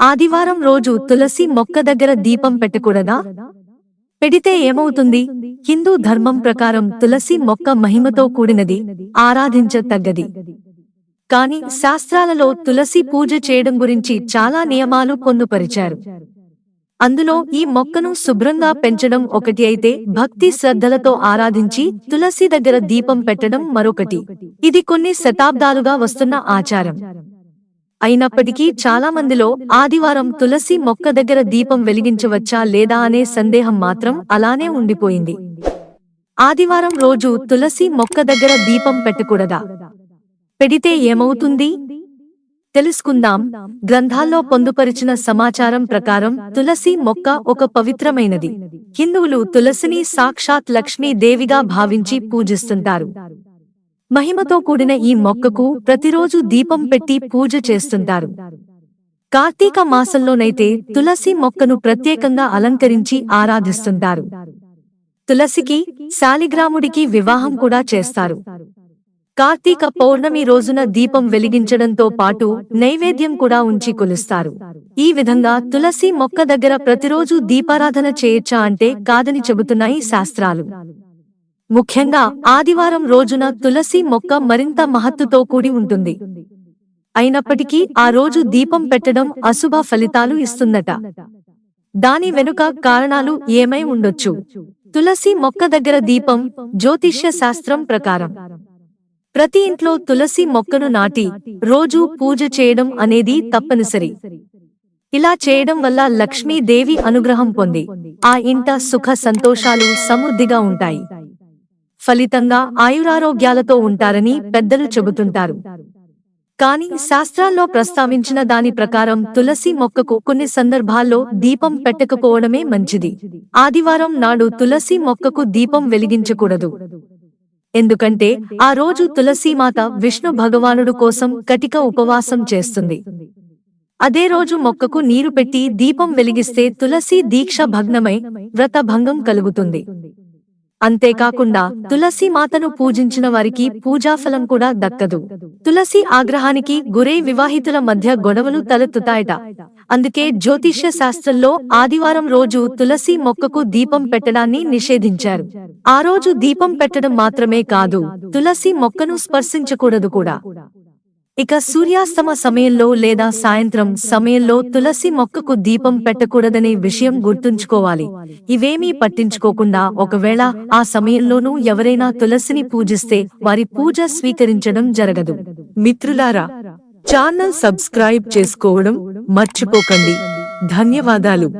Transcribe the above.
ఆదివారం రోజు తులసి మొక్క దగ్గర దీపం పెట్టకూడదా? పెడితే ఏమవుతుంది? హిందూ ధర్మం ప్రకారం తులసి మొక్క మహిమతో కూడినది ఆరాధించతగ్గది కాని శాస్త్రాలలో తులసి పూజ చేయడం గురించి చాలా నియమాలు పొందుపరిచారు. అందులో ఈ మొక్కను శుభ్రంగా పెంచడం ఒకటి అయితే భక్తి శ్రద్ధలతో ఆరాధించి తులసి దగ్గర దీపం పెట్టడం మరొకటి. ఇది కొన్ని శతాబ్దాలుగా వస్తున్న ఆచారం. అయినప్పటికీ చాలా మందిలో ఆదివారం తులసి మొక్క దగ్గర దీపం వెలిగించవచ్చా లేదా అనే సందేహం మాత్రం అలానే ఉండిపోయింది. ఆదివారం రోజు తులసి మొక్క దగ్గర దీపం పెట్టకూడదా? పెడితే ఏమవుతుంది? తెలుసుకుందాం. గ్రంథాల్లో పొందుపరిచిన సమాచారం ప్రకారం తులసి మొక్క ఒక పవిత్రమైనది. హిందువులు తులసిని సాక్షాత్ లక్ష్మీ దేవిగా భావించి పూజిస్తుంటారు. మహిమతో కూడిన ఈ మొక్కకు ప్రతిరోజు దీపం పెట్టి పూజ చేస్తుంటారు. కార్తీక మాసంలోనైతే తులసి మొక్కను ప్రత్యేకంగా అలంకరించి ఆరాధిస్తుంటారు. తులసికి శాలిగ్రాముడికి వివాహం కూడా చేస్తారు. కార్తీక పౌర్ణమి రోజున దీపం వెలిగించడంతో పాటు నైవేద్యం కూడా ఉంచి కొలుస్తారు. ఈ విధంగా తులసి మొక్క దగ్గర ప్రతిరోజు దీపారాధన చేయొచ్చా అంటే కాదని చెబుతున్నాయి శాస్త్రాలు. ముఖ్యంగా ఆదివారం రోజున తులసి మొక్క మరింత మహత్తుతో కూడి ఉంటుంది. అయినప్పటికీ ఆ రోజు దీపం పెట్టడం అశుభ ఫలితాలు ఇస్తుందట. దాని వెనుక కారణాలు ఏమై ఉండొచ్చు? తులసి మొక్క దగ్గర దీపం జ్యోతిష్య శాస్త్రం ప్రకారం. ప్రతి ఇంట్లో తులసి మొక్కను నాటి రోజూ పూజ చేయడం అనేది తప్పనిసరి. ఇలా చేయడం వల్ల లక్ష్మీదేవి అనుగ్రహం పొంది. ఆ ఇంట సుఖ సంతోషాలు సమృద్ధిగా ఉంటాయి. ఫలితంగా ఆయురారోగ్యాలతో ఉంటారని పెద్దలు చెబుతుంటారు. కానీ శాస్త్రాల్లో ప్రస్తావించిన దాని ప్రకారం తులసి మొక్కకు కొన్ని సందర్భాల్లో దీపం పెట్టకపోవడమే మంచిది. ఆదివారం నాడు తులసి మొక్కకు దీపం వెలిగించకూడదు. ఎందుకంటే ఆ రోజు తులసీమాత విష్ణు భగవానుడు కోసం కటిక ఉపవాసం చేస్తుంది. అదే రోజు మొక్కకు నీరు పెట్టి దీపం వెలిగిస్తే తులసి దీక్ష భగ్నమై వ్రత భంగం కలుగుతుంది. అంతేకాకుండా తులసి మాతను పూజించిన వారికి పూజాఫలం కూడా దక్కదు. తులసి ఆగ్రహానికి గురై వివాహితుల మధ్య గొడవలు తలెత్తుతాయట. అందుకే జ్యోతిష్య శాస్త్రంలో ఆదివారం రోజు తులసి మొక్కకు దీపం పెట్టడాన్ని నిషేధించారు. ఆ రోజు దీపం పెట్టడం మాత్రమే కాదు తులసి మొక్కను స్పర్శించకూడదు కూడా. ఇక సూర్యాస్తమ సమయంలో లేదా సాయంత్రం సమయంలో తులసి మొక్కకు దీపం పెట్టకూడదనే విషయం గుర్తుంచుకోవాలి. ఇవేమీ పట్టించుకోకుండా ఒకవేళ ఆ సమయంలోనూ ఎవరైనా తులసిని పూజిస్తే వారి పూజ స్వీకరించడం జరగదు. మిత్రులారా ఛానల్ సబ్స్క్రైబ్ చేసుకోవడం మర్చిపోకండి. ధన్యవాదాలు.